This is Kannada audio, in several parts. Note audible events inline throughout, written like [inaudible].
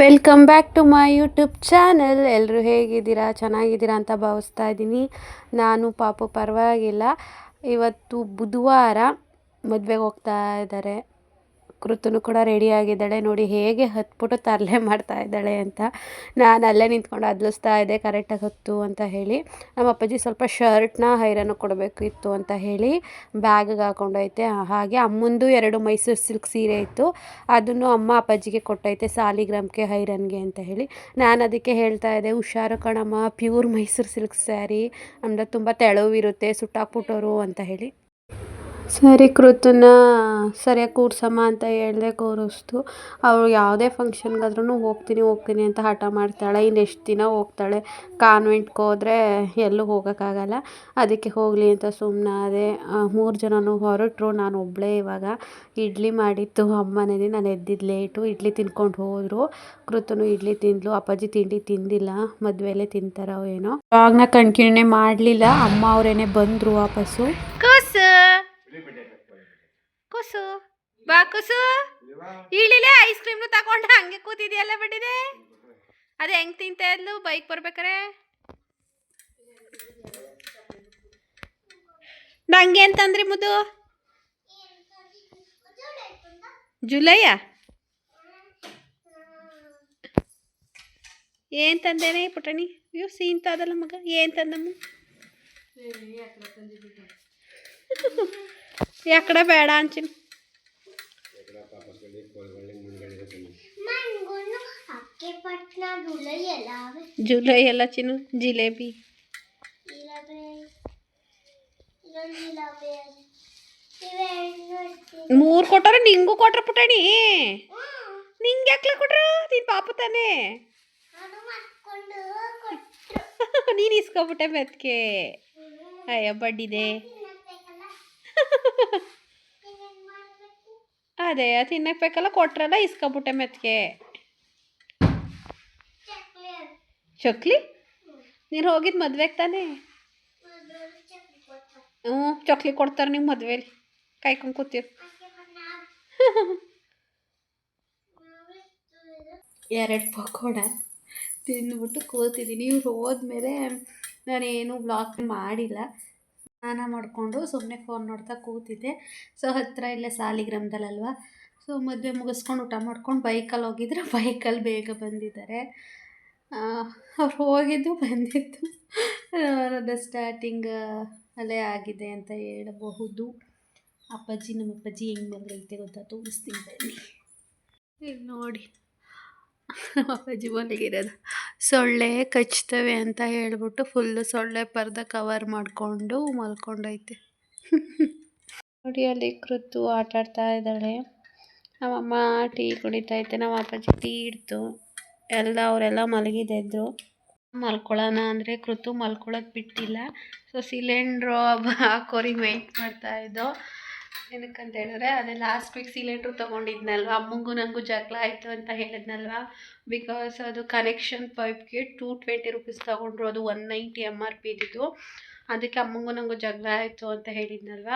Welcome back to my YouTube channel ಎಲ್ಲರೂ ಹೇಗಿದ್ದೀರಾ? ಚೆನ್ನಾಗಿದ್ದೀರಾ ಅಂತ ಭಾವಿಸ್ತಾ ಇದ್ದೀನಿ. ನಾನು ಪಾಪು ಪರವಾಗಿಲ್ಲ. ಇವತ್ತು ಬುಧವಾರ ಮದುವೆಗೆ ಹೋಗ್ತಾ ಇದ್ದಾರೆ. ಕೃತನು ಕೂಡ ರೆಡಿ ಆಗಿದ್ದಾಳೆ. ನೋಡಿ ಹೇಗೆ ಹತ್ಬಿಟ್ಟು ತರಲೆ ಮಾಡ್ತಾ ಇದ್ದಾಳೆ ಅಂತ ನಾನು ಅಲ್ಲೇ ನಿಂತ್ಕೊಂಡು ಅದ್ಲಿಸ್ತಾ ಇದ್ದೆ ಕರೆಕ್ಟಾಗಿ ಹತ್ತು ಅಂತ ಹೇಳಿ. ನಮ್ಮ ಅಪ್ಪಾಜಿ ಸ್ವಲ್ಪ ಶರ್ಟ್ನ ಹೈರನ್ನು ಕೊಡಬೇಕಿತ್ತು ಅಂತ ಹೇಳಿ ಬ್ಯಾಗಿಗೆ ಹಾಕೊಂಡೈತೆ ಹಾಗೆ ಅಮ್ಮಂದು ಎರಡು ಮೈಸೂರು ಸಿಲ್ಕ್ ಸೀರೆ ಇತ್ತು. ಅದನ್ನು ಅಮ್ಮ ಅಪ್ಪಾಜಿಗೆ ಕೊಟ್ಟೈತೆ ಸಾಲಿಗ್ರಾಮ್ಗೆ, ಹೈರನ್ಗೆ ಅಂತ ಹೇಳಿ. ನಾನು ಅದಕ್ಕೆ ಹೇಳ್ತಾ ಇದ್ದೆ, ಹುಷಾರು ಕಣಮ್ಮ ಪ್ಯೂರ್ ಮೈಸೂರು ಸಿಲ್ಕ್ ಸ್ಯಾರಿ ಅಂದರೆ ತುಂಬ ತೆಳುವಿರುತ್ತೆ, ಸುಟ್ಟಾಕ್ಬಿಟ್ಟೋರು ಅಂತ ಹೇಳಿ. ಸರಿ ಕೃತನ ಸರಿಯಾಗಿ ಕೂರ್ಸಮ್ಮ ಅಂತ ಹೇಳಿದೆ ಕೂರಿಸ್ತು. ಅವಳು ಯಾವುದೇ ಫಂಕ್ಷನ್ಗಾದ್ರೂ ಹೋಗ್ತೀನಿ ಹೋಗ್ತೀನಿ ಅಂತ ಹಠ ಮಾಡ್ತಾಳೆ. ಇನ್ನು ಎಷ್ಟು ದಿನ ಹೋಗ್ತಾಳೆ? ಕಾನ್ವೆಂಟ್ಗೆ ಹೋದರೆ ಎಲ್ಲೂ ಹೋಗೋಕ್ಕಾಗಲ್ಲ. ಅದಕ್ಕೆ ಹೋಗಲಿ ಅಂತ ಸುಮ್ಮನಾದೆ ಮೂರು ಜನನೂ ಹೊರಟರು. ನಾನು ಒಬ್ಬಳೇ ಇವಾಗ. ಇಡ್ಲಿ ಮಾಡಿತ್ತು ಅಮ್ಮನೇನೆ ನಾನು ಎದ್ದಿದ್ದು ಲೇಟು. ಇಡ್ಲಿ ತಿನ್ಕೊಂಡು ಹೋದರು. ಕೃತನು ಇಡ್ಲಿ ತಿಂದ್ಲು. ಅಪ್ಪಾಜಿ ತಿಂಡಿ ತಿಂದಿಲ್ಲ. ಮದುವೆಲೇ ತಿಂತಾರೋ ಏನೋ. ಆವಾಗನ ಕಣ್ಕಿಣೆ ಮಾಡಲಿಲ್ಲ. ಅಮ್ಮ ಅವರೇನೆ ಬಂದರು ವಾಪಸ್ಸು. ಕೂಸು. ಬಾ ಕುಸು. ಇಳಿಲೆ ಐಸ್ ಕ್ರೀಮ್ನು ತಗೊಂಡು ಹಂಗೆ ಕೂತಿದ್ಯಲ್ಲ ಬಿಟ್ಟಿದೆ. ಅದು ಹೆಂಗ್ ತಿಂತ ಇದ್ಲು? ಬೈಕ್ ಬರ್ಬೇಕಾರೆ? ನಂಗೆ ಅಂತಂದ್ರಿ ಮುದು ಜುಲೈಯ? ಏನ್ ತಂದೇನೆ ಪುಟಣಿ ಅಯ್ಯೋ, ಸೀನ್ ಅದಲ್ಲ ಮಗ. ಏನ್ ತಂದಮ್ಮ? ಎಕ್ಕಡೆ ಬೇಡ ಅಂಚಿನ ನಂಗೂನು ಅಕ್ಕೆ ಪಟ್ನ ದುಲೈ ಎಲ್ಲ ಜುಲೈ ಎಲ್ಲ ಚಿನ್ನು ಜಿಲೇಬಿ ಇಲ್ಲವೇ ಇಲ್ಲವೇ ಇವೆ ಮೂರು ಕೊಟ್ಟಾರ ನಿಂಗೂ ಕೊಟ್ರ ಪುಟಣಿ ನಿಂಗೆ ಯಾಕ್ಲ ಕೊಟ್ರು ನೀನ್ ಪಾಪ ತಾನೇ ಅದು ಮಾಡ್ಕೊಂಡು ಕೊಟ್ಟರು ನೀನು ಇಸ್ಕೊಬಿಟ್ಟೆ ಮೆತ್ಕೆ ಅಯ್ಯೋ ಬಡ್ಡಿದೆ ತಿನ್ನಬೇಕಲ್ಲ ಇನ್ನೇನ್ ಮಾಡ್ಬೇಕು [laughs] ಅದೇ ತಿನ್ನಕ್ ಬೇಕಲ್ಲ, ಕೊಟ್ರಲ್ಲ ಇಸ್ಕೊಬಿಟ್ಟೆ ಮೆತ್ಕೆ ಚಕ್ಲಿ? ನೀನು ಹೋಗಿದ್ದು ಮದ್ವೆಗೆ ತಾನೇ? ಹ್ಞೂ, ಚಕ್ಲಿ ಕೊಡ್ತಾರೆ ನೀವು ಮದ್ವೆಲಿ. ಕಾಯ್ಕೊಂಡು ಕೂತೀರಿ. [laughs] ಎರಡು ಪಕೋಡ ತಿನ್ಬಿಟ್ಟು ಕೂತಿದ್ದೀನಿ. ಇವ್ರು ಹೋದ್ಮೇಲೆ ನಾನೇನು ಬ್ಲಾಗ್ ಮಾಡಿಲ್ಲ. ಸ್ನಾನ ಮಾಡಿಕೊಂಡು ಸುಮ್ಮನೆ ಫೋನ್ ನೋಡ್ತಾ ಕೂತಿದ್ದೆ. ಸೊ ಹತ್ತಿರ ಇಲ್ಲೇ ಸಾಲಿಗ್ರಾಮದಲ್ಲಲ್ವ? ಸೊ ಮದುವೆ ಮುಗಿಸ್ಕೊಂಡು ಊಟ ಮಾಡ್ಕೊಂಡು ಬೈಕಲ್ಲಿ ಹೋಗಿದ್ರೆ. [laughs] ಬೈಕಲ್ಲಿ ಬೇಗ ಬಂದಿದ್ದಾರೆ. ಅವ್ರು ಹೋಗಿದ್ದು, ಬಂದಿದ್ದು. ನನ್ನ ಸ್ಟಾರ್ಟಿಂಗ್ ಅಲ್ಲೇ ಆಗಿದೆ ಅಂತ ಹೇಳಬಹುದು. ಅಪ್ಪಾಜಿ ನಮ್ಮ ಅಪ್ಪಾಜಿ ಹೆಂಗೆ ಮಲಗೈತೆ ಗೊತ್ತಾ? ತೋರಿಸ್ತೀನಿ ಬನ್ನಿ. ಇಲ್ಲಿ ನೋಡಿ. [laughs] ಅಪ್ಪಾಜಿ ಮಲಗಿರೋದು ಸೊಳ್ಳೆ ಕಚ್ತವೆ ಅಂತ ಹೇಳ್ಬಿಟ್ಟು ಫುಲ್ಲು ಸೊಳ್ಳೆ ಪರ್ದ ಕವರ್ ಮಾಡಿಕೊಂಡು ಮಲ್ಕೊಂಡೈತೆ. [laughs] ನೋಡಿ ಅಲ್ಲಿ ಕೃತು ಆಟ ಆಡ್ತಾ ಇದ್ದಾಳೆ. ನಮ್ಮಮ್ಮ ಟೀ ಕುಡಿತೈತೆ ನಮ್ಮ ಅಪ್ಪಾಜಿ ಟೀ ಇಡ್ತು. ಎಲ್ಲ ಅವರೆಲ್ಲ ಮಲಗಿದ್ದು ಮಲ್ಕೊಳ್ಳೋಣ ಅಂದರೆ ಕೃತು ಮಲ್ಕೊಳ್ಳೋಕೆ ಬಿಟ್ಟಿಲ್ಲ. ಸೊ ಸಿಲಿಂಡ್ರು ಹಾಕೋರಿ ವೆಯ್ಟ್ ಮಾಡ್ತಾ ಇದ್ದೋ. ಏನಕ್ಕಂತ ಹೇಳಿದ್ರೆ, ಅದೇ ಲಾಸ್ಟ್ ವೀಕ್ ಸಿಲಿಂಡ್ರು ತೊಗೊಂಡಿದ್ನಲ್ವ? ಅಮ್ಮಂಗೂ ನನಗೂ ಜಗಳ ಆಯಿತು ಅಂತ ಹೇಳಿದ್ನಲ್ವ? ಬಿಕಾಸ್ ಅದು ಕನೆಕ್ಷನ್ ಪೈಪ್ಗೆ ಟೂ ಟ್ವೆಂಟಿ ರುಪೀಸ್ ತೊಗೊಂಡ್ರು. ಅದು one ninety M R P ಇದ್ದಿದ್ದು. ಅದಕ್ಕೆ ಅಮ್ಮಂಗೂ ನನಗೂ ಜಗಳ ಆಯಿತು ಅಂತ ಹೇಳಿದ್ನಲ್ವ?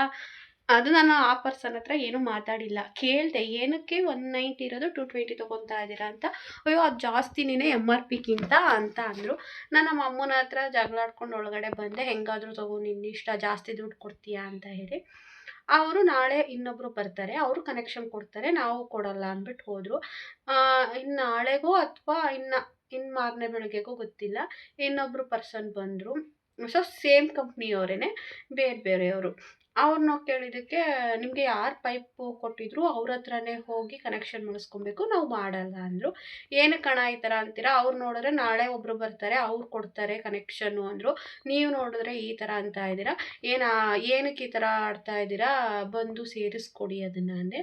ಅದು ನಾನು ಆ ಪರ್ಸನ್ ಹತ್ರ ಏನೂ ಮಾತಾಡಿಲ್ಲ. ಕೇಳಿದೆ, ಏನಕ್ಕೆ ಒನ್ ನೈಂಟಿ ಇರೋದು ಟು ಟ್ವೆಂಟಿ ತೊಗೊತಾ ಇದ್ದೀರಾ? ಅಂತ. ಅಯ್ಯೋ, ಅದು ಜಾಸ್ತಿನೇ ಎಂ ಆರ್ ಪಿಗಿಂತ ಅಂತ ಅಂದರು. ನಾನು ನಮ್ಮ ಅಮ್ಮನ ಹತ್ರ ಜಗಳಾಡ್ಕೊಂಡು ಒಳಗಡೆ ಬಂದೆ. ಹೆಂಗಾದರೂ ತೊಗೊಂಡು ಇನ್ನಿಷ್ಟ ಜಾಸ್ತಿ ದುಡ್ಡು ಕೊಡ್ತೀಯಾ? ಅಂತ ಹೇಳಿ. ಅವರು ನಾಳೆ ಇನ್ನೊಬ್ಬರು ಬರ್ತಾರೆ, ಅವರು ಕನೆಕ್ಷನ್ ಕೊಡ್ತಾರೆ, ನಾವು ಕೊಡಲ್ಲ ಅಂದ್ಬಿಟ್ಟು ಹೋದರು. ಇನ್ನು ನಾಳೆಗೋ ಅಥವಾ ಇನ್ನು ಇನ್ನು ಮಾರನೇ ಬೆಳಗ್ಗೆಗೋ ಗೊತ್ತಿಲ್ಲ ಇನ್ನೊಬ್ಬರು ಪರ್ಸನ್ ಬಂದರು. ಸೊ ಸೇಮ್ ಕಂಪ್ನಿಯವರೇ ಬೇರೆ ಬೇರೆಯವರು ಅವ್ರನ್ನ ಕೇಳಿದ್ದಕ್ಕೆ, ನಿಮಗೆ ಯಾರು ಪೈಪು ಕೊಟ್ಟಿದ್ರು ಅವ್ರ ಹತ್ರನೇ ಹೋಗಿ ಕನೆಕ್ಷನ್ ಮಾಡಿಸ್ಕೊಬೇಕು, ನಾವು ಮಾಡಲ್ಲ ಅಂದರು. ಏನಕ್ಕೆ ಕಣ ಈ ಥರ ಅಂತೀರಾ? ಅವ್ರು ನೋಡಿದ್ರೆ ನಾಳೆ ಒಬ್ಬರು ಬರ್ತಾರೆ, ಅವ್ರು ಕೊಡ್ತಾರೆ ಕನೆಕ್ಷನ್ನು ಅಂದರು. ನೀವು ನೋಡಿದ್ರೆ ಈ ಥರ ಅಂತ ಇದ್ದೀರಾ? ಏನು, ಏನಕ್ಕೆ ಈ ಥರ ಆಡ್ತಾ ಇದ್ದೀರಾ? ಬಂದು ಸೇರಿಸ್ಕೊಡಿ ಅದನ್ನು ಅಂದೆ.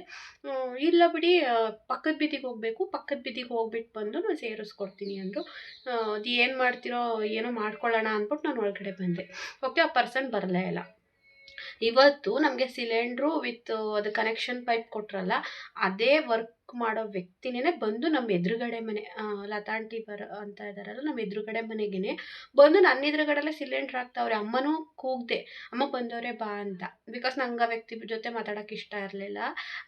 ಇಲ್ಲ ಬಿಡಿ ಪಕ್ಕದ ಬೀದಿಗೆ ಹೋಗಬೇಕು, ಪಕ್ಕದ ಬೀದಿಗೆ ಹೋಗ್ಬಿಟ್ಟು ಬಂದು ನಾನು ಸೇರಿಸ್ಕೊಡ್ತೀನಿ ಅಂದರು. ಅದು ಏನು ಮಾಡ್ತಿರೋ, ಏನೋ ಮಾಡ್ಕೊಳ್ಳೋಣ ಅಂದ್ಬಿಟ್ಟು ನಾನು ಒಳಗಡೆ ಬಂದೆ. ಓಕೆ, ಆ ಪರ್ಸನ್ ಬರಲೇ ಇಲ್ಲ. ಇವತ್ತು ನಮಗೆ ಸಿಲಿಂಡ್ರು ವಿತ್ ಅದು ಕನೆಕ್ಷನ್ ಪೈಪ್ ಕೊಟ್ರಲ್ಲ ಅದೇ ವರ್ಕ್ ಮಾಡೋ ವ್ಯಕ್ತಿನೇ ಬಂದು ನಮ್ಮ ಎದುರುಗಡೆ ಮನೆ ಲತಾಂಟಿ ಬರೋ, ಅಂತ ಇದ್ದಾರಲ್ಲ ನಮ್ಮ ಎದುರುಗಡೆ ಮನೆಗೇನೆ ಬಂದು ನನ್ನ ಎದುರುಗಡೆಲ್ಲ ಸಿಲಿಂಡ್ರ್ ಹಾಕ್ತಾವ್ರೆ ಅಮ್ಮನೂ ಕೂಗ್ದೆ, ಅಮ್ಮ ಬಂದವರೇ ಬಾ ಅಂತ. ಬಿಕಾಸ್ ನಂಗೆ ಆ ವ್ಯಕ್ತಿ ಜೊತೆ ಮಾತಾಡೋಕೆ ಇಷ್ಟ ಇರಲಿಲ್ಲ.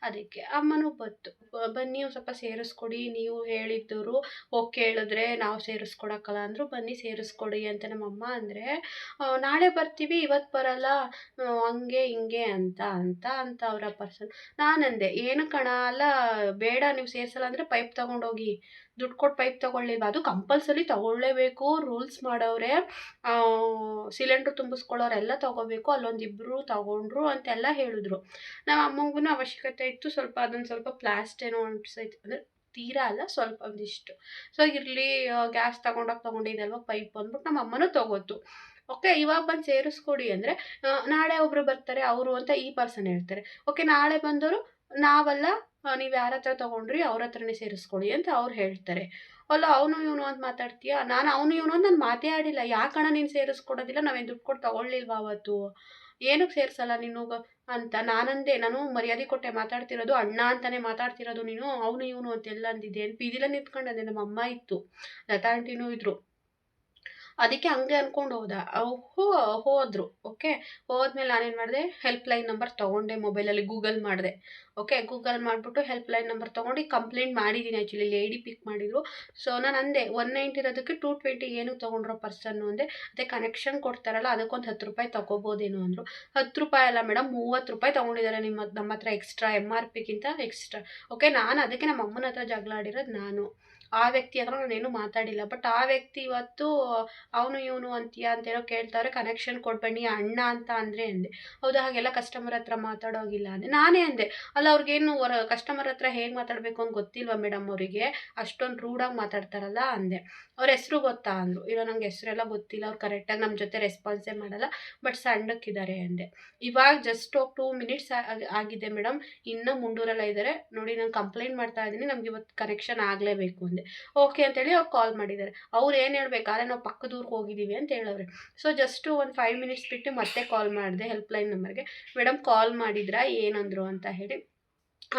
ಅದಕ್ಕೆ ಅಮ್ಮನೂ ಬತ್ತು ಬನ್ನಿ ಸ್ವಲ್ಪ ಸೇರಿಸ್ಕೊಡಿ, ನೀವು ಹೇಳಿದ್ದವರು ಓಕೆ ಕೇಳಿದ್ರೆ ನಾವು ಸೇರಿಸ್ಕೊಡಕ್ಕಲ್ಲ ಅಂದರು, ಬನ್ನಿ ಸೇರಿಸ್ಕೊಡಿ ಅಂತ ನಮ್ಮಮ್ಮ ಅಂದರೆ ನಾಳೆ ಬರ್ತೀವಿ ಇವತ್ತು ಬರಲ್ಲ ಹಂಗೆ, ಹಿಂಗೆ ಅಂತ ಅಂತ ಅಂತ ಅವರ ಪರ್ಸನ್ ನಾನಂದೆ, ಏನು ಕಣ, ಅಲ್ಲ, ಬೇಡ ನೀವು ಸೇರಿಸಲ್ಲ ಅಂದರೆ ಪೈಪ್ ತೊಗೊಂಡೋಗಿ. ದುಡ್ಡು ಕೊಟ್ಟು ಪೈಪ್ ತೊಗೊಳ್ಳಿ. ಅದು ಕಂಪಲ್ಸರಿ ತೊಗೊಳ್ಳೇಬೇಕು ರೂಲ್ಸ್ ಮಾಡೋರೆ ಸಿಲಿಂಡ್ರ್ ತುಂಬಿಸ್ಕೊಳ್ಳೋರೆಲ್ಲ ತೊಗೋಬೇಕು ಅಲ್ಲೊಂದು ಇಬ್ಬರು ತೊಗೊಂಡ್ರು ಅಂತೆಲ್ಲ ಹೇಳಿದ್ರು. ನಮ್ಮ ಅಮ್ಮಂಗೂ ಅವಶ್ಯಕತೆ ಇತ್ತು, ಸ್ವಲ್ಪ ಅದೊಂದು ಸ್ವಲ್ಪ ಪ್ಲಾಸ್ಟ್ ಏನೋ ಅಂಟಿಸೈತೆ ಅಂದರೆ ತೀರಾ ಅಲ್ಲ, ಸ್ವಲ್ಪ ಒಂದಿಷ್ಟು. ಸೊ ಇರಲಿ ಗ್ಯಾಸ್ ತೊಗೊಂಡೋಗಿ ತೊಗೊಂಡಿದ್ದಲ್ವ ಪೈಪ್ ಅಂದ್ಬಿಟ್ಟು ನಮ್ಮ ಅಮ್ಮನೂ ತೊಗೋತು ಓಕೆ ಇವಾಗ ಬಂದು ಸೇರಿಸ್ಕೊಡಿ ಅಂದರೆ ನಾಳೆ ಒಬ್ಬರು ಬರ್ತಾರೆ, ಅವರು ಅಂತ ಈ ಪರ್ಸನ್ ಹೇಳ್ತಾರೆ. ಓಕೆ ನಾಳೆ ಬಂದವರು ನಾವಲ್ಲ ನೀವು ಯಾರ ಹತ್ರ ತೊಗೊಂಡ್ರಿ ಅವ್ರ ಹತ್ರನೇ ಸೇರಿಸ್ಕೊಳ್ಳಿ ಅಂತ ಅವ್ರು ಹೇಳ್ತಾರೆ. ಅಲ್ಲ, ಅವನು ಇವನು ಅಂತ ಮಾತಾಡ್ತೀಯಾ? ನಾನು ಅವನು ಇವನು ಅಂತ ನಾನು ಮಾತೇ ಆಡಿಲ್ಲ. ಯಾಕಣ್ಣ ನೀನು ಸೇರಿಸ್ಕೊಡೋದಿಲ್ಲ? ನಾವೇನು ದುಡ್ಡು ಕೊಟ್ಟು ತೊಗೊಳ್ಳಿಲ್ವಾ ಅವತ್ತು? ಏನಕ್ಕೆ ಸೇರಿಸಲ್ಲ ನೀನು ಅಂತ ನಾನಂದೆ. ನಾನು ಮರ್ಯಾದೆ ಕೊಟ್ಟೆ ಮಾತಾಡ್ತಿರೋದು ಅಣ್ಣ ಅಂತಾನೆ ಮಾತಾಡ್ತಿರೋದು ನೀನು. ಅವನು ಇವನು ಅಂತೆಲ್ಲ ಅಂದಿದ್ದೆ. ಪೀದಿಲ ನಿಂತ್ಕೊಂಡಂದೆ ನಮ್ಮ ಅಮ್ಮ ಇತ್ತು. ಲತಾ ಆಂಟಿನೂ ಇದ್ರು. ಅದಕ್ಕೆ ಹಂಗೆ ಅಂದ್ಕೊಂಡು ಹೋದ. ಹೋ, ಹೋದರು, ಓಕೆ? ಹೋದ್ಮೇಲೆ ನಾನೇನು ಮಾಡಿದೆ? ಹೆಲ್ಪ್ ಲೈನ್ ನಂಬರ್ ತೊಗೊಂಡೆ ಮೊಬೈಲಲ್ಲಿ ಗೂಗಲ್ ಮಾಡಿದೆ. ಓಕೆ, ಗೂಗಲ್ ಮಾಡಿಬಿಟ್ಟು ಹೆಲ್ಪ್ ಲೈನ್ ನಂಬರ್ ತೊಗೊಂಡು ಕಂಪ್ಲೇಂಟ್ ಮಾಡಿದ್ದೀನಿ ಆ್ಯಕ್ಚುಲಿ ಲೇಡಿ ಪಿಕ್ ಮಾಡಿದ್ರು. ಸೊ ನಾನು ಅಂದೆ ಒನ್ ನೈಂಟಿ ಇರೋದಕ್ಕೆ ಟೂ ಟ್ವೆಂಟಿ ಏನು ತೊಗೊಂಡ್ರೋ ಪರ್ಸನ್ನು ಅಂದೆ. ಅದೇ ಕನೆಕ್ಷನ್ ಕೊಡ್ತಾರಲ್ಲ, ಅದಕ್ಕೊಂದು ಹತ್ತು ರೂಪಾಯಿ ತೊಗೋಬೋದೇನು ಅಂದರು. ಹತ್ತು ರೂಪಾಯಿ ಅಲ್ಲ ಮೇಡಮ್ ಮೂವತ್ತು ರೂಪಾಯಿ ತೊಗೊಂಡಿದ್ದಾರೆ ನಿಮ್ಮ ನಮ್ಮ ಹತ್ರ ಎಕ್ಸ್ಟ್ರಾ ಎಂ ಆರ್ ಪಿಗಿಂತ ಎಕ್ಸ್ಟ್ರಾ ಓಕೆ, ನಾನು ಅದಕ್ಕೆ ನಮ್ಮ ಅಮ್ಮನ ಹತ್ರ ಜಗಳ ಆಡಿರೋದು ನಾನು. ಆ ವ್ಯಕ್ತಿ ಹತ್ರ ನಾನೇನು ಮಾತಾಡಿಲ್ಲ. ಬಟ್ ಆ ವ್ಯಕ್ತಿ ಇವತ್ತು, ಅವನು ಇವನು ಅಂತೀಯ? ಅಂತೇನೋ ಕೇಳ್ತಾವ್ರೆ ಕನೆಕ್ಷನ್ ಕೊಡ್ಬೇಡಿ ಅಣ್ಣ ಅಂತ ಅಂದರೆ ಅಂದೆ ಹೌದಾ, ಹಾಗೆಲ್ಲ ಕಸ್ಟಮರ್ ಹತ್ರ ಮಾತಾಡೋಗಿಲ್ಲ ಅಂದೆ ನಾನೇ ಅಂದೆ ಅಲ್ಲ, ಅವ್ರಿಗೇನು ಹೊರ ಕಸ್ಟಮರ್ ಹತ್ರ ಹೇಗೆ ಮಾತಾಡಬೇಕು ಅಂತ ಗೊತ್ತಿಲ್ವಾ ಮೇಡಮ್ ಅವರಿಗೆ? ಅಷ್ಟೊಂದು ರೂಡಾಗಿ ಮಾತಾಡ್ತಾರಲ್ಲ ಅಂದೆ. ಅವ್ರ ಹೆಸರು ಗೊತ್ತಾ ಅಂದರು. ಇರೋ ನಂಗೆ ಹೆಸರೆಲ್ಲ ಗೊತ್ತಿಲ್ಲ. ಅವ್ರು ಕರೆಕ್ಟಾಗಿ ನಮ್ಮ ಜೊತೆ ರೆಸ್ಪಾನ್ಸೇ ಮಾಡಲ್ಲ. ಬಟ್ ಸಣ್ಣಕ್ಕಿದ್ದಾರೆ ಅಂದೆ ಇವಾಗ ಜಸ್ಟ್ ಟೂ ಮಿನಿಟ್ಸ್ ಆಗಿದೆ ಮೇಡಮ್ ಇನ್ನೂ ಮುಂಡೂರಲ್ಲ ಇದ್ದಾರೆ ನೋಡಿ, ನಾನು ಕಂಪ್ಲೇಂಟ್ ಮಾಡ್ತಾ ಇದ್ದೀನಿ. ನಮ್ಗೆ ಇವತ್ತು ಕನೆಕ್ಷನ್ ಆಗಲೇಬೇಕು ಅಂದೆ. ಓಕೆ ಅಂತೇಳಿ ಅವ್ರು ಕಾಲ್ ಮಾಡಿದ್ದಾರೆ. ಅವ್ರು ಏನು ಹೇಳ್ಬೇಕಾದ್ರೆ ನಾವು ಪಕ್ಕದೂರ್ಗೆ ಹೋಗಿದ್ದೀವಿ ಅಂತ ಹೇಳವ್ರೆ. ಸೊ ಜಸ್ಟು ಒಂದು ಫೈವ್ ಮಿನಿಟ್ಸ್ ಬಿಟ್ಟು ಮತ್ತೆ ಕಾಲ್ ಮಾಡಿದೆ ಹೆಲ್ಪ್ಲೈನ್ ನಂಬರ್ಗೆ ಮೇಡಮ್ ಕಾಲ್ ಮಾಡಿದ್ರಾ, ಏನಂದರು? ಅಂತ ಹೇಳಿ.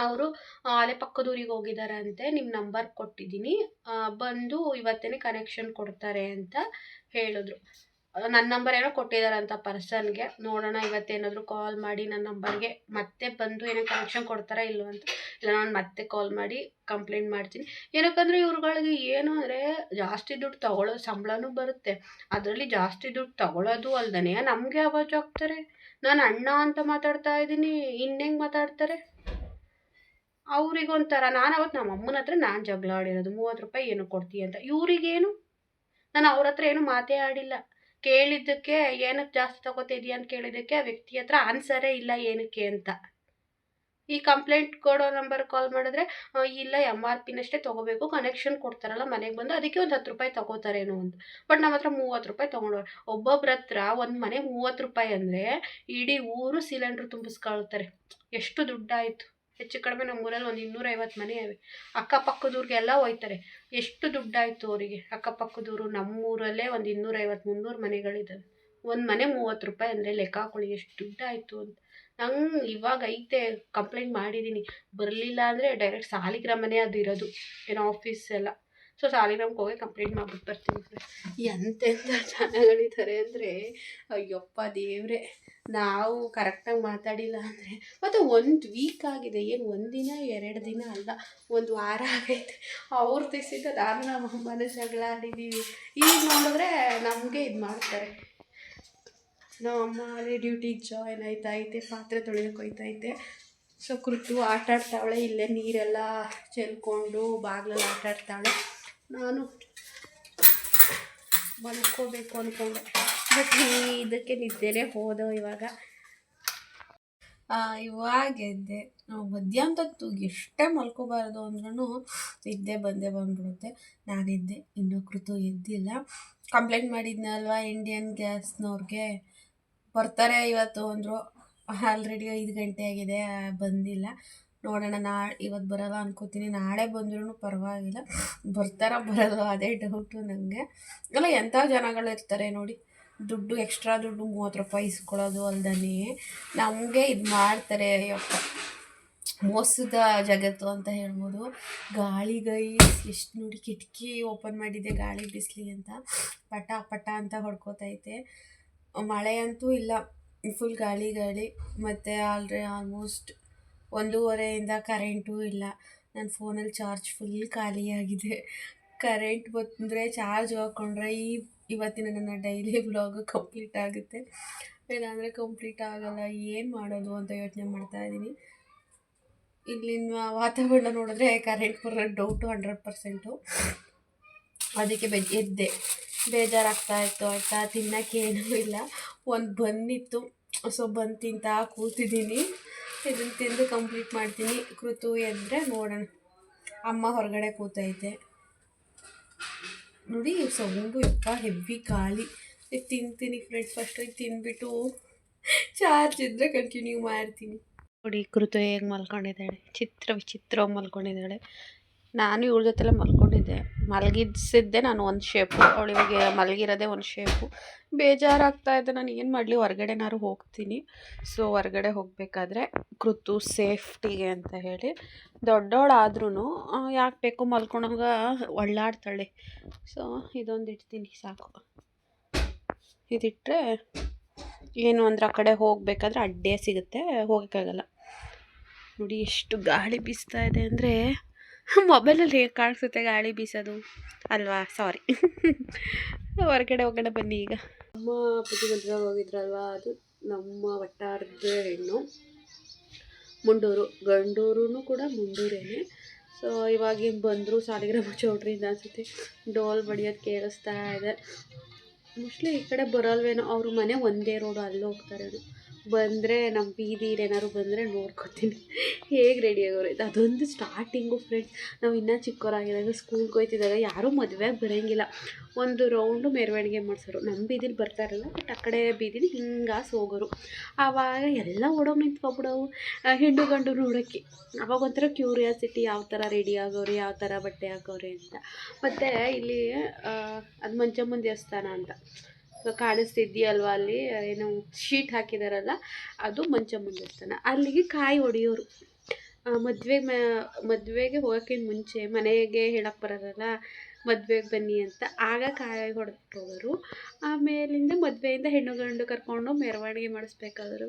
ಅವರು ಅಲ್ಲೇ ಪಕ್ಕದೂರಿಗೆ ಹೋಗಿದ್ದಾರೆ ಅಂತೆ ನಿಮ್ಮ ನಂಬರ್ ಕೊಟ್ಟಿದ್ದೀನಿ ಬಂದು ಇವತ್ತೇ ಕನೆಕ್ಷನ್ ಕೊಡ್ತಾರೆ ಅಂತ ಹೇಳಿದ್ರು. ನನ್ನ ನಂಬರ್ ಏನೋ ಕೊಟ್ಟಿದ್ದಾರೆ ಅಂತ ಪರ್ಸನ್ಗೆ. ನೋಡೋಣ, ಇವತ್ತೇನಾದರೂ ಕಾಲ್ ಮಾಡಿ ನನ್ನ ನಂಬರ್ಗೆ ಮತ್ತೆ ಬಂದು ಏನೋ ಕನೆಕ್ಷನ್ ಕೊಡ್ತಾರಾ ಇಲ್ಲೋ ಅಂತ. ಇಲ್ಲ, ನಾನು ಮತ್ತೆ ಕಾಲ್ ಮಾಡಿ ಕಂಪ್ಲೇಂಟ್ ಮಾಡ್ತೀನಿ. ಏನಕ್ಕಂದರೆ ಇವ್ರುಗಳಿಗೆ ಏನು ಅಂದರೆ ಜಾಸ್ತಿ ದುಡ್ಡು ತಗೊಳ್ಳೋ ಸಂಬಳನೂ ಬರುತ್ತೆ. ಅದರಲ್ಲಿ ಜಾಸ್ತಿ ದುಡ್ಡು ತಗೊಳ್ಳೋದು ಅಲ್ದನೆ. ನಮಗೆ ಅವಾಜ್ ಹಾಕ್ತಾರೆ ನಾನು ಅಣ್ಣ ಅಂತ ಮಾತಾಡ್ತಾ ಇದ್ದೀನಿ. ಇನ್ನೆಂಗೆ ಮಾತಾಡ್ತಾರೆ? ಅವ್ರಿಗೊಂಥರ. ನಾನು ಅವತ್ತು ನಮ್ಮ ಅಮ್ಮನ ಹತ್ರ ನಾನು ಜಗಳ ಆಡಿರೋದು. ಮೂವತ್ತು ರೂಪಾಯಿ ಏನು ಕೊಡ್ತೀಯ ಅಂತ ಇವರಿಗೇನು? ನಾನು ಅವ್ರ ಹತ್ರ ಏನು ಮಾತೇ ಆಡಿಲ್ಲ. ಕೇಳಿದ್ದಕ್ಕೆ ಏನಕ್ಕೆ ಜಾಸ್ತಿ ತಗೋತಿದ್ಯಾ ಅಂತ ಕೇಳಿದ್ದಕ್ಕೆ ಆ ವ್ಯಕ್ತಿ ಹತ್ರ ಆನ್ಸರೇ ಇಲ್ಲ ಏನಕ್ಕೆ ಅಂತ. ಈ ಕಂಪ್ಲೇಂಟ್ ಕೊಡೋ ನಂಬರ್ ಕಾಲ್ ಮಾಡಿದ್ರೆ ಇಲ್ಲ ಎಂ ಆರ್ ಪಿನಷ್ಟೇ ತೊಗೋಬೇಕು ಕನೆಕ್ಷನ್ ಕೊಡ್ತಾರಲ್ಲ ಮನೆಗೆ ಬಂದು, ಅದಕ್ಕೆ ಒಂದು ಹತ್ತು ರೂಪಾಯಿ ತೊಗೋತಾರೇನೋ ಅಂತ ಬಟ್ ನಮ್ಮ ಹತ್ರ ಮೂವತ್ತು ರೂಪಾಯಿ ತೊಗೊಂಡವ್ರು. ಒಬ್ಬೊಬ್ರ ಹತ್ರ ಒಂದು ಮನೆ ಮೂವತ್ತು ರೂಪಾಯಿ ಅಂದರೆ ಇಡೀ ಊರು ಸಿಲಿಂಡ್ರ್ ತುಂಬಿಸ್ಕೊಳ್ತಾರೆ ಎಷ್ಟು ದುಡ್ಡಾಯಿತು. ಹೆಚ್ಚು ಕಡಿಮೆ ನಮ್ಮ ಊರಲ್ಲಿ ಒಂದು ಇನ್ನೂರೈವತ್ತು ಮನೆ ಇವೆ. ಅಕ್ಕಪಕ್ಕದೂರಿಗೆಲ್ಲ ಹೋಯ್ತಾರೆ. ಎಷ್ಟು ದುಡ್ಡಾಯಿತು ಅವರಿಗೆ? ಅಕ್ಕಪಕ್ಕದೂರು, ನಮ್ಮೂರಲ್ಲೇ ಒಂದು ಇನ್ನೂರೈವತ್ತು, ಮುನ್ನೂರು ಮನೆಗಳಿದ್ದಾವೆ ಒಂದು ಮನೆ ಮೂವತ್ತು ರೂಪಾಯಿ ಅಂದರೆ ಲೆಕ್ಕ ಹಾಕೊಳ್ಳಿ, ಎಷ್ಟು ದುಡ್ಡಾಯಿತು ಅಂತ. ನಂಗೆ ಇವಾಗ ಐತೆ, ಕಂಪ್ಲೇಂಟ್ ಮಾಡಿದ್ದೀನಿ ಬರಲಿಲ್ಲ ಅಂದರೆ ಡೈರೆಕ್ಟ್ ಸಾಲಿಗ್ರಾಮನೇ ಅದು ಇರೋದು. ಏನೋ ಆಫೀಸ್ ಎಲ್ಲ. ಸೊ ಸಾಲಿಗ್ರಾಮಕ್ಕೆ ಹೋಗಿ ಕಂಪ್ಲೇಂಟ್ ಮಾಡ್ಬಿಟ್ಟು ಬರ್ತೀನಿ. ಎಂತೆಂಥ ಜನಗಳಿದ್ದಾರೆ ಅಂದರೆ, ಅಯ್ಯಪ್ಪ ದೇವ್ರೆ. ನಾವು ಕರೆಕ್ಟಾಗಿ ಮಾತಾಡಿಲ್ಲ ಅಂದರೆ ಮತ್ತು ಒಂದು ವೀಕ್ ಆಗಿದೆ, ಏನು ಒಂದಿನ ಎರಡು ದಿನ ಅಲ್ಲ, ಒಂದು ವಾರ ಆಗೈತೆ. ಅವ್ರ ದಿವಸದಿಂದ ನಾನು ನಮ್ಮ ಅಮ್ಮನ ಜಗಳ ಆಡಿದ್ದೀವಿ ಈಗ ನೋಡಿದ್ರೆ ನಮಗೆ ಇದು ಮಾಡ್ತಾರೆ. ನಮ್ಮ ಅಮ್ಮ ಅಲ್ಲಿ ಡ್ಯೂಟಿಗೆ ಜಾಯ್ನ್ ಆಯ್ತೈತೆ ಪಾತ್ರೆ ತೊಳೆಯೋಕೆ ಹೋಯ್ತೈತೆ ಸೊ ಕೃತು ಆಟ ಇಲ್ಲೇ ನೀರೆಲ್ಲ ಚೆಲ್ಕೊಂಡು ಬಾಗ್ಲಲ್ಲಿ ಆಟ ಆಡ್ತಾಳೆ ನಾನು ಮಲ್ಕೋಬೇಕು ಅಂದ್ಕೊಂಡೆ ಬಟ್ ಇದಕ್ಕೆ ನಿದ್ದೆನೆ ಹೋದೋ ಇವಾಗ? ಇವಾಗ ಎದ್ದೆ. ಮಧ್ಯಾಹ್ನದತ್ತು ಎಷ್ಟೇ ಮಲ್ಕೋಬಾರ್ದು ಅಂದ್ರೂ ನಿದ್ದೆ ಬಂದೇ ಬಂದ್ಬಿಡುತ್ತೆ. ನಾನಿದ್ದೆ ಇನ್ನೂ ಕೃತು ಎದ್ದಿಲ್ಲ. ಕಂಪ್ಲೇಂಟ್ ಮಾಡಿದ್ನಲ್ವಾ ಇಂಡಿಯನ್ ಗ್ಯಾಸ್ನವ್ರಿಗೆ ಬರ್ತಾರೆ ಇವತ್ತು ಅಂದರು. ಆಲ್ರೆಡಿ ಐದು ಗಂಟೆ ಆಗಿದೆ, ಬಂದಿಲ್ಲ. ನೋಡೋಣ, ನಾ ಇವತ್ತು ಬರಲ್ಲ ಅನ್ಕೋತೀನಿ. ನಾಳೆ ಬಂದ್ರೂ ಪರವಾಗಿಲ್ಲ. ಬರ್ತಾರ ಬರಲ್ಲ ಅದೇ ಡೌಟು ನನಗೆ ಅಲ್ಲ ಎಂಥ ಜನಗಳು ಇರ್ತಾರೆ ನೋಡಿ. ದುಡ್ಡು ಎಕ್ಸ್ಟ್ರಾ ದುಡ್ಡು ಮೂವತ್ತು ರೂಪಾಯಿ ಇಸ್ಕೊಳ್ಳೋದು ಅಲ್ದೇ ನಮಗೆ ಇದು ಮಾಡ್ತಾರೆ, ಅಯ್ಯಪ್ಪ. ಮೋಸದ ಜಗತ್ತು ಅಂತ ಹೇಳ್ಬೋದು. ಗಾಳಿ ಗೈ ಎಷ್ಟು ನೋಡಿ ಕಿಟಕಿ ಓಪನ್ ಮಾಡಿದ್ದೆ ಗಾಳಿ ಬಿಸಿಲಿ ಅಂತ. ಪಟ ಪಟ ಅಂತ ಹೊಡ್ಕೋತೈತೆ. ಮಳೆ ಅಂತೂ ಇಲ್ಲ. ಫುಲ್ ಗಾಳಿ ಗಾಳಿ. ಮತ್ತು ಆಲ್ರೆ ಆಲ್ಮೋಸ್ಟ್ ಒಂದೂವರೆಯಿಂದ ಕರೆಂಟೂ ಇಲ್ಲ. ನನ್ನ ಫೋನಲ್ಲಿ ಚಾರ್ಜ್ ಫುಲ್ ಖಾಲಿಯಾಗಿದೆ. ಕರೆಂಟ್ ಬಂದರೆ ಚಾರ್ಜ್ ಹಾಕ್ಕೊಂಡ್ರೆ ಈ ಇವತ್ತಿನ ನನ್ನ ಡೈಲಿ ವ್ಲಾಗ್ ಕಂಪ್ಲೀಟ್ ಆಗುತ್ತೆ. ಇಲ್ಲಾಂದರೆ ಕಂಪ್ಲೀಟ್ ಆಗಲ್ಲ, ಏನು ಮಾಡೋದು ಅಂತ ಯೋಚನೆ ಮಾಡ್ತಾ ಇದ್ದೀನಿ. ಇಲ್ಲಿನ ವಾತಾವರಣ ನೋಡಿದ್ರೆ ಕರೆಂಟ್ ಬರೋ ಡೌಟು ಹಂಡ್ರೆಡ್ ಪರ್ಸೆಂಟು ಅದಕ್ಕೆ ಬೆ ಎದ್ದೆ. ಬೇಜಾರಾಗ್ತಾ ಇತ್ತು ಆಯಿತಾ? ತಿನ್ನೋಕ್ಕೇನೂ ಇಲ್ಲ. ಒಂದು ಬಂದಿತ್ತು. ಸೊ ಬಂದು ತಿಂತಾ ಕೂತಿದ್ದೀನಿ. ಇದನ್ನು ತಿಂದು ಕಂಪ್ಲೀಟ್ ಮಾಡ್ತೀನಿ. ಕೃತು ಎದ್ದರೆ ನೋಡೋಣ. ಅಮ್ಮ ಹೊರಗಡೆ ಕೂತೈತೆ. ನೋಡಿ ಸೌಂಡು ಎಪ್ಪ ಹೆವಿ ಗಾಳಿ ಇದು ತಿಂತೀನಿ ಫ್ರೆಂಡ್ಸ್ ಫಸ್ಟ್ ತಿಂದ್ಬಿಟ್ಟು ಚಾರ್ಜ್ ಇದ್ದರೆ ಕಂಟಿನ್ಯೂ ಮಾಡ್ತೀನಿ. ನೋಡಿ ಕೃತು ಹೇಗೆ ಮಲ್ಕೊಂಡಿದ್ದಾಳೆ. ಚಿತ್ರ ವಿಚಿತ್ರವಾಗಿ ಮಲ್ಕೊಂಡಿದ್ದಾಳೆ. ನಾನು ಇವಳ ಜೊತೆಲೆ ಮಲ್ಕೊಂಡಿದ್ದೆ. ಮಲಗಿಸಿದ್ದೆ ನಾನು ಒಂದು ಶೇಪು ಅವಳಿಗೆ ಮಲಗಿರೋದೇ ಒಂದು ಶೇಪು ಬೇಜಾರಾಗ್ತಾ ಇದೆ. ನಾನು ಏನು ಮಾಡಲಿ? ಹೊರಗಡೆನಾರು ಹೋಗ್ತೀನಿ. ಸೊ ಹೊರಗಡೆ ಹೋಗಬೇಕಾದ್ರೆ ಕೃತು ಸೇಫ್ಟಿಗೆ ಅಂತ ಹೇಳಿ. ದೊಡ್ಡವಳಾದ್ರೂ ಯಾಕೆ ಬೇಕು? ಮಲ್ಕೊಂಡಾಗ ಒಳ್ಳಾಡ್ತಾಳೆ ಸೊ ಇದೊಂದು ಇಡ್ತೀನಿ. ಸಾಕು. ಇದಿಟ್ಟರೆ ಏನು ಅಂದ್ರೆ ಆ ಕಡೆ ಹೋಗಬೇಕಾದ್ರೆ ಅಡ್ಡೇ ಸಿಗುತ್ತೆ. ಹೋಗೋಕ್ಕಾಗಲ್ಲ. ನೋಡಿ ಎಷ್ಟು ಗಾಳಿ ಬೀಸ್ತಾ ಇದೆ ಅಂದರೆ [laughs] ಮೊಬೈಲಲ್ಲಿ ಹೇಗೆ ಕಾಣಿಸುತ್ತೆ ಗಾಳಿ ಬೀಸೋದು. ಅಲ್ವಾ? ಸಾರಿ [laughs] ಹೊರಗಡೆ ಹೋಗೋಣ ಬನ್ನಿ ಈಗ. ಅಮ್ಮ ಅಪ್ಪಾಜಿ ಮದುವೆಗೆ ಹೋಗಿದ್ರಲ್ವಾ? ಅದು ನಮ್ಮ ವಟ್ಟಾರದ ಹೆಣ್ಣು. ಮುಂಡೂರು ಗಂಡೂರು ಕೂಡ ಮುಂಡೂರೇನೆ. ಸೊ ಇವಾಗಿನ ಬಂದರು ಸಾಲಿಗ್ರಾಮ ಚೌಟ್ರಿಂದ ಅನಿಸುತ್ತೆ. ಡೋಲ್ ಬಡಿಯೋದು ಕೇಳಿಸ್ತಾ ಇದೆ. ಮೋಸ್ಟ್ಲಿ ಈ ಕಡೆ ಬರಲ್ವೇನೋ, ಅವ್ರ ಮನೆ ಒಂದೇ ರೋಡು ಅಲ್ಲಿ ಹೋಗ್ತಾರೇನೋ ಬಂದರೆ ನಮ್ಮ ಬೀದಿರು ಏನಾದ್ರು ಬಂದರೆ ನೋಡ್ಕೊತೀನಿ. ಹೇಗೆ ರೆಡಿ ಆಗೋರು ಅದೊಂದು ಸ್ಟಾರ್ಟಿಂಗು ಫ್ರೆಂಡ್ಸ್ ನಾವು ಇನ್ನೂ ಚಿಕ್ಕವರಾಗಿದ್ದಾಗ ಸ್ಕೂಲ್ಗೆ ಹೋಗ್ತಿದ್ದಾಗ ಯಾರೂ ಮದುವೆಗೆ ಬರೋಂಗಿಲ್ಲ. ಒಂದು ರೌಂಡು ಮೆರವಣಿಗೆ ಮಾಡಿಸೋರು. ನಮ್ಮ ಬೀದಿಲಿ ಬರ್ತಾರಲ್ಲ ಬಟ್ ಆ ಕಡೆ ಬೀದಿಲಿ ಹಿಂಗಾಸ್ ಹೋಗೋರು. ಆವಾಗ ಎಲ್ಲ ಓಡೋಗಿ ನಿಂತ್ಕೊಬಿಡೋವು. ಹೆಣ್ಣು ಗಂಡು ನೋಡೋಕ್ಕೆ. ಅವಾಗ ಒಂಥರ ಕ್ಯೂರಿಯಾಸಿಟಿ ಯಾವ ಥರ ರೆಡಿ ಆಗೋರು ಯಾವ ಥರ ಬಟ್ಟೆ ಹಾಕೋರಿ ಅಂತ. ಮತ್ತು ಇಲ್ಲಿ ಅದು ಮಂಚಮ್ಮನ ದೇವಸ್ಥಾನ ಅಂತ. ಕಾಣಿಸ್ತಿದ್ಯಲ್ವ ಅಲ್ಲಿ? ಏನು ಶೀಟ್ ಹಾಕಿದಾರಲ್ಲ, ಅದು ಮಂಚ ದೇವಸ್ಥಾನ ಅಲ್ಲಿಗೆ ಕಾಯಿ ಹೊಡಿಯೋರು. ಮದುವೆ ಮದುವೆಗೆ ಹೋಗೋಕ್ಕಿಂತ ಮುಂಚೆ ಮನೆಗೆ ಹೇಳಕ್ಕೆ ಬರೋರಲ್ಲ ಮದುವೆಗೆ ಬನ್ನಿ ಅಂತ ಆಗ ಕಾಯಿ ಹೊಡೆದವರು. ಆಮೇಲಿಂದ ಮದುವೆಯಿಂದ ಹೆಣ್ಣು ಗಂಡು ಕರ್ಕೊಂಡು ಮೆರವಣಿಗೆ ಮಾಡಿಸ್ಬೇಕಾದ್ರೂ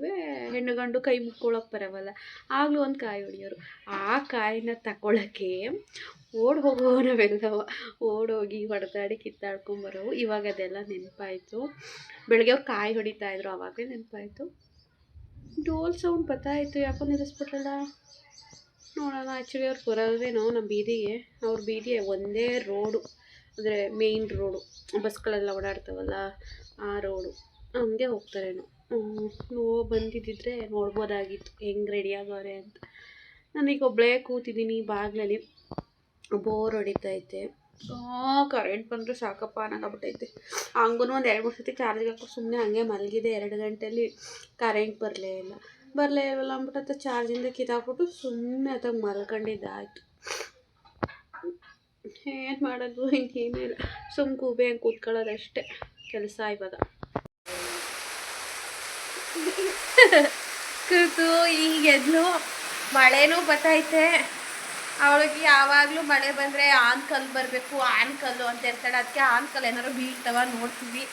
ಹೆಣ್ಣು ಗಂಡು ಕೈ ಮುಕ್ಕೊಳಕ್ಕೆ ಬರವಲ್ಲ. ಆಗಲೂ ಒಂದು ಕಾಯಿ ಹೊಡಿಯೋರು. ಆ ಕಾಯಿನ ತಗೊಳಕ್ಕೆ ಓಡಿ ಹೋಗೋ ನಾವೆಲ್ಲವ. ಓಡೋಗಿ ಹೊಡೆದಾಡಿ ಕಿತ್ತಾಡ್ಕೊಂಬರೋವು ಇವಾಗ ಅದೆಲ್ಲ ನೆನಪಾಯಿತು. ಬೆಳಗ್ಗೆ ಅವ್ರು ಕಾಯಿ ಹೊಡಿತಾ ಇದ್ರು. ಆವಾಗಲೇ ನೆನಪಾಯಿತು. ಡೋಲ್ ಸೌಂಡ್ ಬರ್ತಾಯಿತ್ತು ಯಾಕೋ ನಿಲ್ಲಿಸ್ಬಿಟ್ರಲ್ಲ? ನೋಡೋಣ. ಆ್ಯಕ್ಚುಲಿ ಅವ್ರು ಬರೋದೇನೋ ನಮ್ಮ ಬೀದಿಗೆ. ಅವ್ರ ಬೀದಿಗೆ ಒಂದೇ ರೋಡು ಅಂದರೆ ಮೇಯ್ನ್ ರೋಡು ಬಸ್ಗಳೆಲ್ಲ ಓಡಾಡ್ತಾವಲ್ಲ ಆ ರೋಡು ಹಂಗೆ ಹೋಗ್ತಾರೇನೋ ನೋವು ಬಂದಿದ್ದಿದ್ರೆ ನೋಡ್ಬೋದಾಗಿತ್ತು. ಹೆಂಗೆ ರೆಡಿ ಆಗೋರೆ ಅಂತ. ನಾನೀಗ ಒಬ್ಬಳೇ ಕೂತಿದ್ದೀನಿ ಬಾಗಿಲಲ್ಲಿ. ಬೋರ್ ಹೊಡಿತೈತೆ ಕರೆಂಟ್ ಬಂದರೆ ಸಾಕಪ್ಪ ಅನ್ನಂಗಾಗ್ಬಿಟ್ಟೈತೆ. ಹಂಗೂ ಒಂದು ಎರಡು ಮೂರು ಸತಿ ಚಾರ್ಜಿಗೆ ಹಾಕೋ ಸುಮ್ಮನೆ ಹಂಗೆ ಮಲಗಿದೆ. ಎರಡು ಗಂಟೆಯಲ್ಲಿ ಕರೆಂಟ್ ಬರಲೇ ಇಲ್ಲ. ಬರಲೇ ಇಲ್ವಲ್ಲ ಅಂದ್ಬಿಟ್ಟು ಅಥವಾ ಚಾರ್ಜಿಂದ ಕಿತ್ತಾಕ್ಬಿಟ್ಟು ಸುಮ್ಮನೆ ಅದಾಗ ಮಲ್ಕೊಂಡಿದ್ದಾಯಿತು. ಏನು ಮಾಡೋದು? ಇನ್ನೇನು ಇಲ್ಲ. ಸುಮ್ಮ ಕೂಬೆ ಹಂಗೆ ಕೂತ್ಕೊಳ್ಳೋದಷ್ಟೇ ಕೆಲಸ ಇವಾಗ. ಕೂತು ಈಗ ಎದ್ಲು. ಮಳೆನೂ ಬರ್ತೈತೆ ಅವಳಿಗೆ ಯಾವಾಗಲೂ ಮಳೆ ಬಂದರೆ ಆನ್ಕಲ್ ಬರಬೇಕು ಆನ್ಕಲ್ಲು ಅಂತ ಇರ್ತಾಳೆ. ಅದಕ್ಕೆ ಆನ್ಕಲ್ ಏನಾರು ಬೀಳ್ತವ ನೋಡ್ತೀವಿ.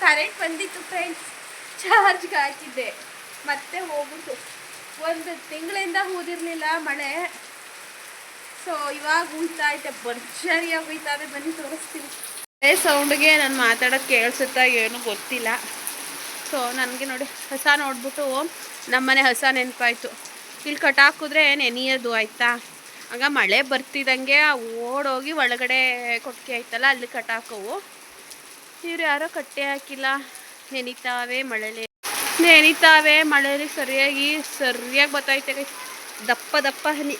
ಕರೆಂಟ್ ಬಂದಿತ್ತು ಫ್ರೆಂಡ್ಸ್ ಚಾರ್ಜ್ಗೆ ಹಾಕಿದ್ದೆ. ಮತ್ತೆ ಹೋಗ್ಬಿಟ್ಟು. ಒಂದು ತಿಂಗಳಿಂದ ಊದಿರಲಿಲ್ಲ ಮಳೆ. ಸೊ ಇವಾಗ ಉಯ್ತಾ ಐತೆ ಭರ್ಜರಿಯಾಗಿ ಉಯ್ತಾ ಬನ್ನಿ, ತೋರಿಸ್ತೀನಿ. ಅದೇ ಸೌಂಡ್ಗೆ ನಾನು ಮಾತಾಡೋದು ಕೇಳಿಸುತ್ತಾ ಏನು ಗೊತ್ತಿಲ್ಲ. ಸೊ ನನಗೆ ನೋಡಿ, ಹಸ ನೋಡ್ಬಿಟ್ಟು ನಮ್ಮನೆ ಹಸ ನೆನಪಾಯ್ತು. ಇಲ್ಲಿ ಕಟಾಕಿದ್ರೆ ನೆನೆಯೋದು ಆಯಿತಾ? ಆಗ ಮಳೆ ಬರ್ತಿದ್ದಂಗೆ ಓಡೋಗಿ ಒಳಗಡೆ ಕೊಟ್ಟಿಗೆ ಆಯ್ತಲ್ಲ ಅಲ್ಲಿ ಕಟಾಕವು ಇವ್ರು ಯಾರೋ ಕಟ್ಟೆ ಹಾಕಿಲ್ಲ. ನೆನಿತಾವೆ ಮಳೆಲಿ. ನೆನಿತಾವೆ ಮಳೆಯಲ್ಲಿ ಸರಿಯಾಗಿ ಸರಿಯಾಗಿ ಬತ್ತೈತೆ ಗೈಸ್ ದಪ್ಪ ದಪ್ಪ ಹನಿ.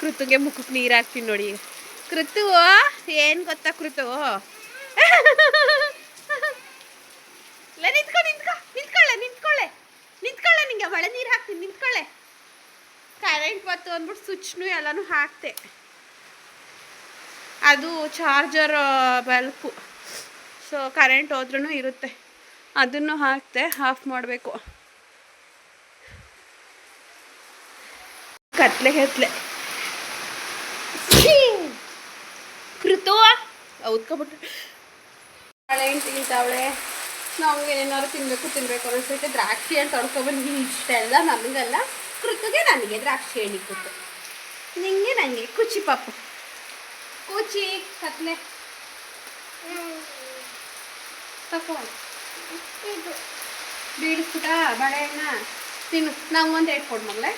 ಕೃತುಗೆ ಮುಖಕ್ಕೆ ನೀರು ಹಾಕ್ತೀನಿ ನೋಡಿ. ಕೃತು, ಏನು ಗೊತ್ತಾ ಕೃತು? ಇಲ್ಲ ನಿಂತ್ಕೊ ನಿಂತ್ಕೊ, ನಿಂತ್ಕೊಳ್ಳೆ ನಿಂತ್ಕೊಳ್ಳೆ. ನಿಂತ್ಕೊಳ್ಳೆ ನಿಂಗೆ ಮಳೆ ನೀರು ಹಾಕ್ತೀನಿ, ನಿಂತ್ಕೊಳ್ಳೆ. ಕರೆಂಟ್ ಬತ್ತು ಅಂದ್ಬಿಟ್ಟು ಸ್ವಿಚ್ನು ಎಲ್ಲನೂ ಹಾಕ್ತೆ. ಅದು ಚಾರ್ಜರ್ ಬಲ್ಪು ಸೊ ಕರೆಂಟ್ ಹೋದ್ರೂ ಇರುತ್ತೆ. ಅದನ್ನು ಹಾಕ್ತೆ ಆಫ್ ಮಾಡಬೇಕು. ಕತ್ಲೆ ಕತ್ಲೆ ಕೃತು! ಹೌದ್ಕೊಬಿಟ್ಟು ಅವಳೆ ತಿಂತಾವಳೆ ನಮ್ಗೆ ಏನಾದ್ರು ತಿನ್ಬೇಕು ತಿನ್ಬೇಕು ಅನಿಸ್ತೈತೆ ದ್ರಾಕ್ಷಿ ಅಂತ ಇಷ್ಟ ಎಲ್ಲ ನಮಗೆಲ್ಲ ಕೃತುಗೆ ನನಗೆ ದ್ರಾಕ್ಷಿ ಹೇಳಿ ಕೂತು ನಿಂಗೆ ನನಗೆ ಕುಚಿ ಪಾಪು. ಕುಚಿ ಕತ್ಲೆ. ತಕೋ. ಇದು ಬೀಳಿಸ್ಬಿಟ್ಟ ತಿನ್ನು. ನಂಗೊಂದು ಏಟ್ ಕೊಡ್ ಮಗಳೇ.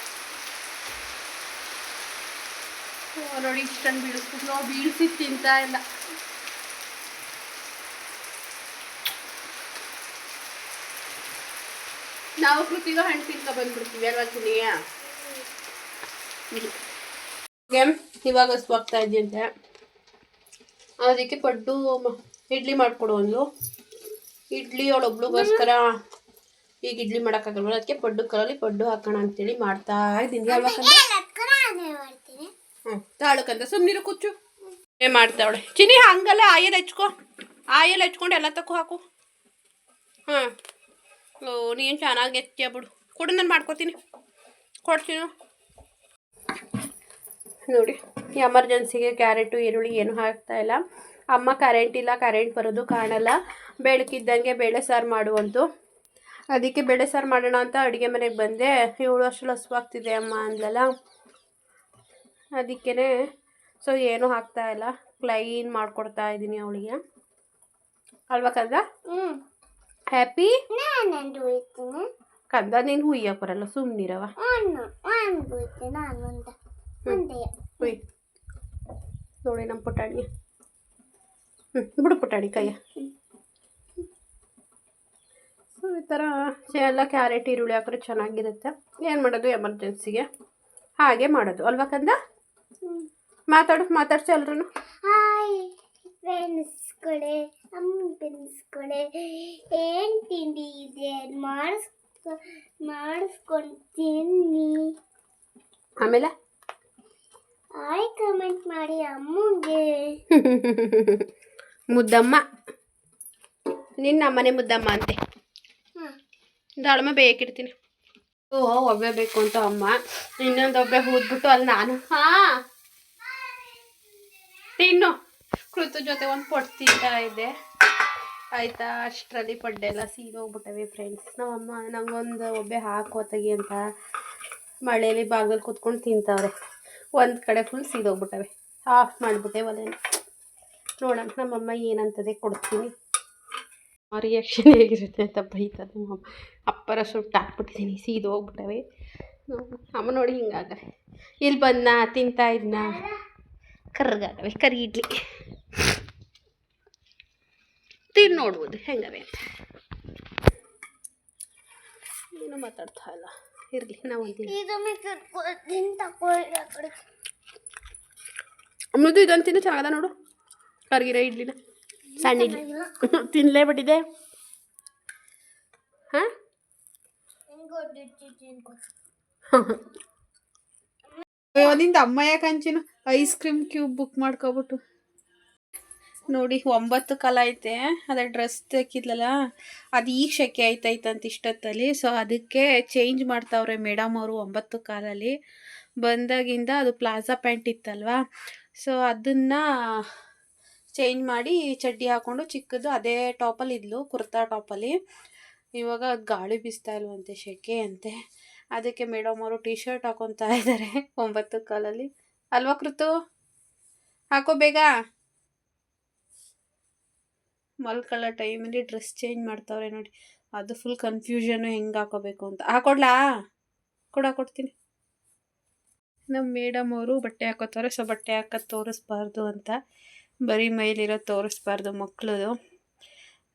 ನೋಡಿ ಇಷ್ಟೊಂದು ನಾವು ಬೀಳಿಸಿ ತಿಂತಾ ಇಲ್ಲ. ನಾವು ಕೃತಿಗೂ ಹಣ್ಣು ತಿಂತ ಬಂದ್ಬಿಡ್ತೀವಿ ಅಲ್ವಾ ತಿನ್ನಿಯ ಇವಾಗ ಸ್ವಾಗ್ತಾ ಇದೆಯಂತೆ. ಅದಕ್ಕೆ ಪಡ್ಡು ಇಡ್ಲಿ ಮಾಡಿಕೊಡು ಒಂದು. ಇಡ್ಲಿ ಅವಳೊಬ್ಳಿಗೋಸ್ಕರ ಈಗ ಇಡ್ಲಿ ಮಾಡೋಕ್ಕಾಗಲ್ವಲ್ಲ? ಅದಕ್ಕೆ ಪಡ್ಡು ಕಲಲ್ಲಿ ಪಡ್ಡು ಹಾಕೋಣ ಅಂತೇಳಿ ಮಾಡ್ತಾ ಇದ್ದೀನಿ. ಹ್ಞೂ ತಾಳಕಂತ ಸುಮ್ಮನಿರು ಕುಚ್ಚು ಏ ಮಾಡ್ತಾವಳೆ. ಚಿನಿ ಹಂಗಲ್ಲ ಆಯಲ್ ಹೆಚ್ಕೊ. ಆಯಲ್ ಹಚ್ಕೊಂಡು ಎಲ್ಲ ತಕ್ಕೂ ಹಾಕು. ಹಾಂ. ಓ ನೀನು ಚೆನ್ನಾಗಿ ಎತ್ತಿಯ ಬಿಡು. ಕೊಡು ನಾನು ಮಾಡ್ಕೊತೀನಿ. ಕೊಡ್ತೀನಿ ನೋಡಿ ಎಮರ್ಜೆನ್ಸಿಗೆ ಕ್ಯಾರೆಟು ಈರುಳ್ಳಿ ಏನು ಹಾಕ್ತಾ ಇಲ್ಲ. ಅಮ್ಮ ಕರೆಂಟ್ ಇಲ್ಲ ಕರೆಂಟ್ ಬರೋದು ಕಾಣಲ್ಲ. ಬೆಳಕಿದ್ದಂಗೆ ಬೇಳೆ ಸಾರು ಮಾಡುವಂತು. ಅದಕ್ಕೆ ಬೇಳೆ ಸಾರು ಮಾಡೋಣ ಅಂತ ಅಡುಗೆ ಮನೆಗೆ ಬಂದೆ. ಏಳು ವರ್ಷ ಹಸುವಾಗ್ತಿದೆ ಅಮ್ಮ ಅಂದಲ್ಲ ಅದಕ್ಕೇ ಸೊ ಏನೂ ಹಾಕ್ತಾ ಇಲ್ಲ. ಕ್ಲೈನ್ ಮಾಡಿಕೊಡ್ತಾ ಇದ್ದೀನಿ ಅವಳಿಗೆ. ಅಲ್ವಾ ಕಂದ? ಹ್ಯಾಪಿ ಕಂದ ನೀನು ಹುಯ್ಯ ಬರಲ್ಲ ಸುಮ್ಮನಿರವ ಹುಯ್. ನೋಡಿ ನಮ್ಮ ಪುಟಾಣಿ ಹ್ಞೂ ಬಿಡು ಪುಟಾಣಿ ಕೈಯ. ಸೊ ಈ ಥರ ಎಲ್ಲ ಕ್ಯಾರೆಟ್ ಈರುಳ್ಳಿ ಹಾಕಿದ್ರೆ ಚೆನ್ನಾಗಿರುತ್ತೆ. ಏನು ಮಾಡೋದು? ಎಮರ್ಜೆನ್ಸಿಗೆ. ಹಾಗೆ ಮಾಡೋದು. ಅಲ್ವಾ ಕಂದ? ಮಾತಾಡು ಮಾತಾಡ್ಸಿ ಎಲ್ರೂ ಹಾಯ್ ಅಮ್ಮ ಏನು ತಿಂಡಿ ಇದೆ? ಮಾಡಿಸ್ಕೊ ಆಮೇಲೆ? ಹಾಯ್ ಕಮೆಂಟ್ ಮಾಡಿ ಅಮ್ಮಂಗೆ. [laughs] ಮುದ್ದಮ್ಮ. ನಿನ್ನ ಮನೆ ಮುದ್ದಮ್ಮ ಅಂತೆ. ದಾಳಮ್ಮ ದಾಳಮ ಬೇಕಿಡ್ತೀನಿ. ಓ ಒಬ್ಬೆ ಬೇಕು ಅಂತ ಅಮ್ಮ. ಇನ್ನೊಂದು ಒಬ್ಬೆ ಹೂದ್ಬಿಟ್ಟು ಅಲ್ಲಿ ನಾನು. ಹಾ. ತಿನ್ನು ಕೃತು ಜೊತೆ ಒಂದು ಪೊಟ್ಟು ತಿಂತಾ ಇದ್ದೆ ಆಯ್ತಾ? ಅಷ್ಟರಲ್ಲಿ ಪಡ್ಡೆ ಎಲ್ಲ ಸೀದೋಗ್ಬಿಟ್ಟವೆ ಫ್ರೆಂಡ್ಸ್ ನಮ್ಮಮ್ಮ ನಂಗೊಂದು ಒಬ್ಬೆ ಹಾಕೋ ತೆಗಿ ಅಂತ ಮಳೆಯಲ್ಲಿ ಬಾಗಿಲು ಕೂತ್ಕೊಂಡು ತಿಂತಾವ್ರೆ. ಒಂದು ಕಡೆ ಫುಲ್ ಸೀದೋಗ್ಬಿಟ್ಟವೆ ಆಫ್ ಮಾಡಿಬಿಟ್ಟೆ ಒಲೆನ. ನೋಡೋಣ ನಮ್ಮಮ್ಮ ಏನಂತದೆ ಕೊಡ್ತೀನಿ. ರಿಯಾಕ್ಷನ್ ಹೇಗಿರುತ್ತೆ ಅಂತ ಬೈತದೆ ನಮ್ಮಮ್ಮ ಅಪ್ಪರ ಸುಟ್ಟು ಹಾಕ್ಬಿಟ್ಟಿದ್ದೀನಿ ಸೀದು ಹೋಗ್ಬಿಟ್ಟವೆ. ಅಮ್ಮ ನೋಡಿ ಹಿಂಗಾಗವೆ ಇಲ್ಲಿ ಬಂದ ತಿಂತಾ ಇದ್ನ? ಕರ್ಗಾಗವೆ ಕರಿ ಇಡ್ಲಿ. ತಿನ್ ನೋಡ್ಬೋದು ಹೆಂಗವೆ ಅಂತ. ಏನು ಮಾತಾಡ್ತಾ ಇಲ್ಲ. ಇರಲಿ ನಾವು ಅಮ್ಮದು ಇದೊಂದು ತಿನ್ನು ಚೆನ್ನಾಗದ ನೋಡು. ಕರ್ಗಿರೋ ಇಡ್ಲಿನ ಸಣ್ಣ ಇಡ್ಲಿ. [laughs] ತಿನ್ನಲೇ ಬಿಟ್ಟಿದೆ ಹಾಂ? ನಿಂದ ಅಮ್ಮ ಯಾಕೆ ಹಂಚಿನ ಐಸ್ ಕ್ರೀಮ್ ಕ್ಯೂಬ್ ಬುಕ್ ಮಾಡ್ಕೊಬಿಟ್ಟು. ನೋಡಿ ಒಂಬತ್ತು ಕಾಲ ಐತೆ. ಅದೇ ಡ್ರೆಸ್ ತೆಕ್ಕಿದ್ಲಲ್ಲ ಅದು ಈಗ ಶೆಕೆ ಆಯ್ತೈತಂತ ಇಷ್ಟೊತ್ತಲ್ಲಿ. ಸೊ ಅದಕ್ಕೆ ಚೇಂಜ್ ಮಾಡ್ತಾವ್ರೆ ಮೇಡಮ್ ಅವರು ಒಂಬತ್ತು ಕಾಲಲ್ಲಿ. ಬಂದಾಗಿಂದ ಅದು ಪ್ಲಾಜಾ ಪ್ಯಾಂಟ್ ಇತ್ತಲ್ವಾ? ಸೊ ಅದನ್ನು ಚೇಂಜ್ ಮಾಡಿ ಚಡ್ಡಿ ಹಾಕ್ಕೊಂಡು ಚಿಕ್ಕದು ಅದೇ ಟಾಪಲ್ಲಿ ಇದ್ಲು, ಕುರ್ತಾ ಟಾಪಲ್ಲಿ ಇವಾಗ ಗಾಳಿ ಬೀಸ್ತಾ ಇಲ್ವಂತೆ ಶೆಕೆ ಅಂತೆ. ಅದಕ್ಕೆ ಮೇಡಮ್ ಅವರು ಟಿ ಶರ್ಟ್ ಹಾಕೊತಾ ಇದ್ದಾರೆ [laughs] ಒಂಬತ್ತು ಕಾಲಲ್ಲಿ. ಅಲ್ವಾ ಕೃತು? ಹಾಕೋ ಬೇಗ. ಮಲ್ಕೊಳ್ಳೋ ಟೈಮಲ್ಲಿ ಡ್ರೆಸ್ ಚೇಂಜ್ ಮಾಡ್ತಾವ್ರೆ ನೋಡಿ. ಅದು ಫುಲ್ ಕನ್ಫ್ಯೂಷನು ಹೆಂಗೆ ಹಾಕೋಬೇಕು ಅಂತ. ಹಾಕೊಡ್ಲಾ ಕೊಡ ಕೊಡ್ತೀನಿ. ನಮ್ಮ ಮೇಡಮ್ ಅವರು ಬಟ್ಟೆ ಹಾಕೋತಾರೆ ಸೊ ಬಟ್ಟೆ ಹಾಕೋದು ತೋರಿಸ್ಬಾರ್ದು ಅಂತ. ಬರೀ ಮೈಲಿರೋ ತೋರಿಸ್ಬಾರ್ದು ಮಕ್ಕಳದು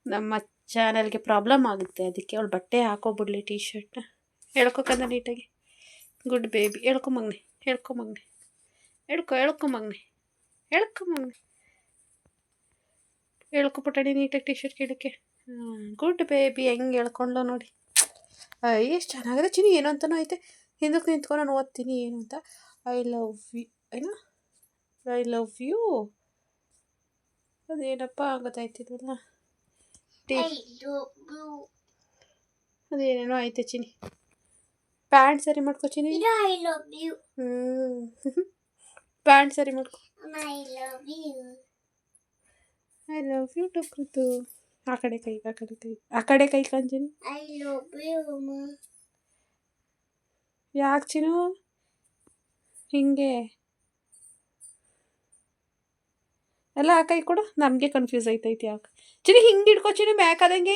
ನಮ್ಮ ಚಾನಲ್ಗೆ ಪ್ರಾಬ್ಲಮ್ ಆಗುತ್ತೆ. ಅದಕ್ಕೆ ಅವಳು ಬಟ್ಟೆ ಹಾಕೋಬಿಡ್ಲಿ ಟೀ ಶರ್ಟ್ನ ಹೇಳ್ಕೊಕಂದ ನೀಟಾಗಿ. Good baby. ಹೇಳ್ಕೊ ಮಗ್ನೆ. ಹೇಳ್ಕೊ ಮಗ್ನೆ. ಹೇಳ್ಕೊ ಹೇಳ್ಕೊ ಮಗ್ನೆ. ಹೇಳ್ಕೊ ಮಗ್ನೆ. ಹೇಳ್ಕೊ ಪುಟಾಣಿ ನೀಟಾಗಿ ಟೀ ಶರ್ಟ್ ಕೇಳಕ್ಕೆ ಗುಡ್ ಬೇಬಿ. ಹೆಂಗೆ ಹೇಳ್ಕೊಂಡ್ಲು ನೋಡಿ. ಎಷ್ಟು ಚೆನ್ನಾಗಿದೆ ಚಿನಿ ಏನು ಅಂತಲೂ ಐತೆ. ಹಿಂದಕ್ಕೆ ನಿಂತ್ಕೊಂಡು ನಾನು ಓದ್ತೀನಿ. ಏನು ಅಂತ. I love you. ಏನೋ? I love you. ಅದೇನಪ್ಪ ಗೊತ್ತಾಯ್ತಿದ್ವಲ್ಲ ಟೀ ಇದು blue. ಅದೇನೇನೋ ಐತೆ ಚಿನಿ ಪ್ಯಾಂಟ್ ಸರಿ ಮಾಡ್ಕೊತೀನಿ ಇದು ಐ ಲವ್ ಯು ಹ್ಞೂ ಪ್ಯಾಂಟ್ ಸರಿ ಮಾಡ್ಕೊ I love you I love you too Kritu ಆ ಕಡೆ ಕೈ ಆ ಕಡೆ ಕೈ ಆ ಕಡೆ ಕೈ ಕಂಚಿನಿ ಐ ಲವ್ ಯು ಅಮ್ಮ ಯಾಕೆ ಚಿನ್ನು ಹಿಂಗೆ ಎಲ್ಲ ಆ ಕೈ ಕೊಡು. ನಮಗೆ ಕನ್ಫ್ಯೂಸ್ ಆಯ್ತೈತಿ ಯಾಕೆ? ಚಿನಿ ಹಿಂಗೆ ಹಿಡ್ಕೊ ಚಿನಿ ಮ್ಯಾಕಾದಂಗೆ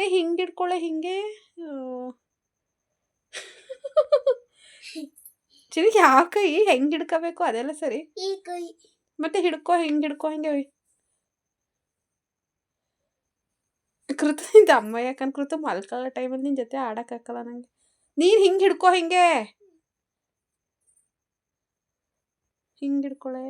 ಏ ಹಿಂಗೆ ಹಿಡ್ಕೊಳ್ಳೆ ಹಿಂಗೆ. ಚಿನಿ ಯಾವ ಕೈ ಹೆಂಗೆ ಹಿಡ್ಕೋಬೇಕು ಅದೆಲ್ಲ ಸರಿ. ಮತ್ತೆ ಹಿಡ್ಕೋ ಹಿಂಗೆ ಹಿಡ್ಕೊ ಹಿಂಗೆ ಕೃತ ನಿಂದ ಅಮ್ಮ ಯಾಕಂದ್ ಕೃತ ಮಲ್ಕೊಳ್ಳೋ ಟೈಮಲ್ಲಿ ನಿನ್ನ ಜೊತೆ ಆಡೋಕ್ಕಾಗಲ್ಲ ನಂಗೆ. ನೀನು ಹಿಂಗೆ ಹಿಡ್ಕೊ ಹಿಂಗೆ. ಹಿಂಗೆ ಹಿಡ್ಕೊಳೆ.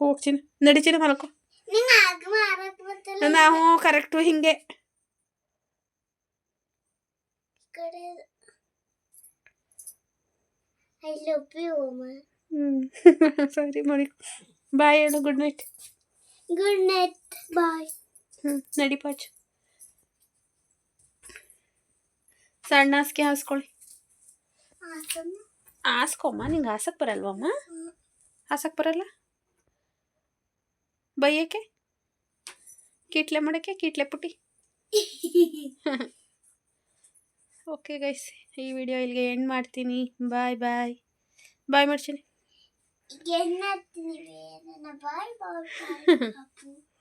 ಹೋಗ್ತೀನಿ. ನಡಿತೀನಿ ಮಲ್ಕೊ. ನಿಂಗೆ ಆಗ ಮಾರಕ್ ಬರ್ತಲ್ಲ ನಾವು ಕರೆಕ್ಟು ಹಿಂಗೆ. ಕಡೆ ಐ ಲವ್ ಯು ಅಮ್ಮ. ಹ್ಞೂ [laughs] ಸರಿ ಮಾಡಿ ಬಾಯ್ ಹೇಳು good night good night bye ಹ್ಞೂ ನಡಿ ಪಾಚು. ಸಣ್ಣ ಹಾಸಿಗೆ ಹಾಸ್ಕೊಳ್ಳಿ ಆಸಮ್ಮ ಹಾಸ್ಕೊಮ್ಮ ನಿಂಗೆ ಹಾಸಕ್ಕೆ ಬರಲ್ವಮ್ಮ ಹಾಸಕ್ಕೆ ಬರಲ್ಲ? ಬೈಯಕ್ಕೆ? ಕೀಟ್ಲೆ ಮಾಡೋಕ್ಕೆ ಕೀಟ್ಲೆ ಪುಟ್ಟಿ? [laughs] ಓಕೆ ಗೈಸ್ ಈ ವಿಡಿಯೋ ಇಲ್ಲಿಗೆ ಎಂಡ್ ಮಾಡ್ತೀನಿ. ಬಾಯ್ ಬಾಯ್ ಬಾಯ್ ಮಾಡ್ತೀನಿ. ಬಾಯ್ [laughs]